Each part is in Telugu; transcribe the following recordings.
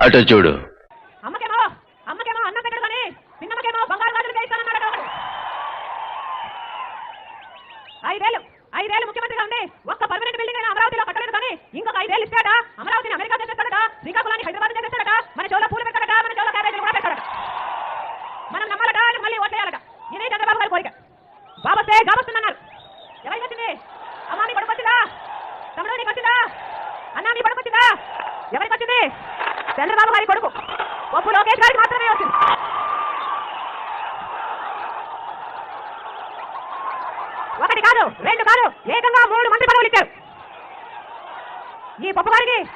అటు చూడు. అన్నం ఐదేళ్ళు ఐదేళ్ళు ముఖ్యమంత్రిగా ఉండి ఒక్క పర్మనెంట్ బిల్డింగ్ అయినా అమరావతిలో కట్టలేదు కానీ ఇంకొక ఐదేళ్ళు ఇస్తాడా అమరావతిని అమెరికా చేస్తాడట శ్రీకాకుళాన్ని హైదరాబాద్ మన చెవులో పూలు పెట్టాడట మన కూడా పెట్టాడట. మనం నమ్మాలట మళ్ళీ ఓట్లేయాలట. ఇదే చంద్రబాబు గారి కోరిక. బాబస్తే గాబస్తుందన్నారు. ఎవరికి వచ్చింది? అమ్మా నీ పడుకు తమ్ముడు నీకు వచ్చిందా? అన్నా నీ ఎవరికి వచ్చింది? చంద్రబాబు గారి కొడుకు ఒప్పు లోకేష్ గారికి మాత్రమే వచ్చింది. ఒకటి కాదు రెండు కాదు ఏకంగా మూడు మంత్రి పదవులు ఇచ్చారు. ఈ పప్పు గారికి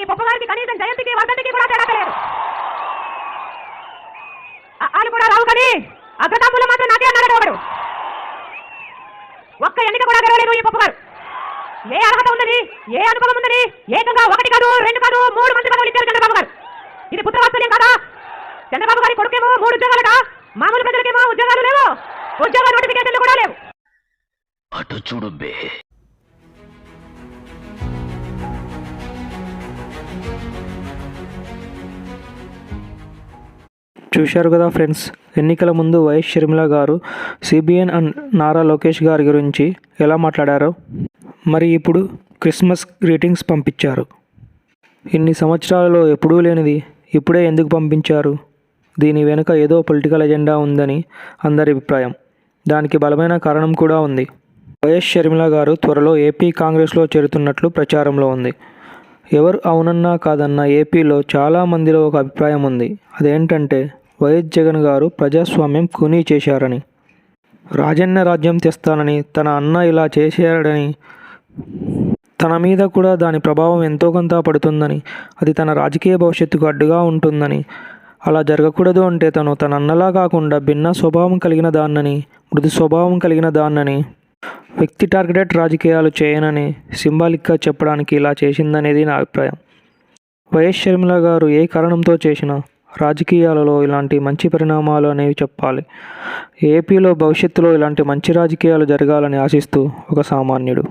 ఈ పప్పు గారికి కనీసం జయంతికి వర్ధంతికి కూడా తేడా తెలియదు. ఆ- కూడా రావు కానీ అగ్రతాంబులు మాత్రం నాకే అన్నాడు ఒకడు. ఒక్క ఎన్నిక కూడా గెలవలేదు ఈ పప్పు గారు. ఏ అర్హత ఉందని? ఏ అనుభవం ఉందని? ఏకంగా ఒకటి కాదు రెండు కాదు మూడు మంది పదవులు ఇచ్చారు చంద్రబాబు గారు. ఇది పుత్రవాత్సల్యం కదా? చంద్రబాబు గారి కొడుకేమో మూడు ఉద్యోగాలట. మామూలు ప్రజలకేమో ఉద్యోగాలు లేవు. ఉద్యోగ నోటిఫికేషన్లు కూడా లేవు. అటు చూడు బే. చూశారు కదా ఫ్రెండ్స్ ఎన్నికల ముందు వైఎస్ షర్మిల గారు సిబిఎన్ అండ్ నారా లోకేష్ గారి గురించి ఎలా మాట్లాడారో? మరి ఇప్పుడు క్రిస్మస్ గ్రీటింగ్స్ పంపించారు. ఇన్ని సంవత్సరాలలో ఎప్పుడూ లేనిది ఇప్పుడే ఎందుకు పంపించారు? దీని వెనుక ఏదో పొలిటికల్ ఎజెండా ఉందని అందరి అభిప్రాయం. దానికి బలమైన కారణం కూడా ఉంది. వైఎస్ షర్మిల గారు త్వరలో ఏపీ కాంగ్రెస్లో చేరుతున్నట్లు ప్రచారంలో ఉంది. ఎవరు అవునన్నా కాదన్నా ఏపీలో చాలా మందిలో ఒక అభిప్రాయం ఉంది. అదేంటంటే వైఎస్ జగన్ గారు ప్రజాస్వామ్యం ఖూనీ చేశారని. రాజన్న రాజ్యం తెస్తానని తన అన్న ఇలా చేశాడని తన మీద కూడా దాని ప్రభావం ఎంతో కొంత పడుతుందని అది తన రాజకీయ భవిష్యత్తుకు అడ్డుగా ఉంటుందని. అలా జరగకూడదు అంటే తను తన అన్నలా కాకుండా భిన్న స్వభావం కలిగిన దాన్నని మృదు స్వభావం కలిగిన దాన్నని వ్యక్తి టార్గెటెడ్ రాజకీయాలు చేయనని సింబాలిక్గా చెప్పడానికి ఇలా చేసిందనేది నా అభిప్రాయం. వైఎస్ షర్మిల గారు ఏ కారణంతో చేసినా రాజకీయాలలో ఇలాంటి మంచి పరిణామాలు అనేవి చెప్పాలి. ఏపీలో భవిష్యత్తులో ఇలాంటి మంచి రాజకీయాలు జరగాలని ఆశిస్తూ ఒక సామాన్యుడు.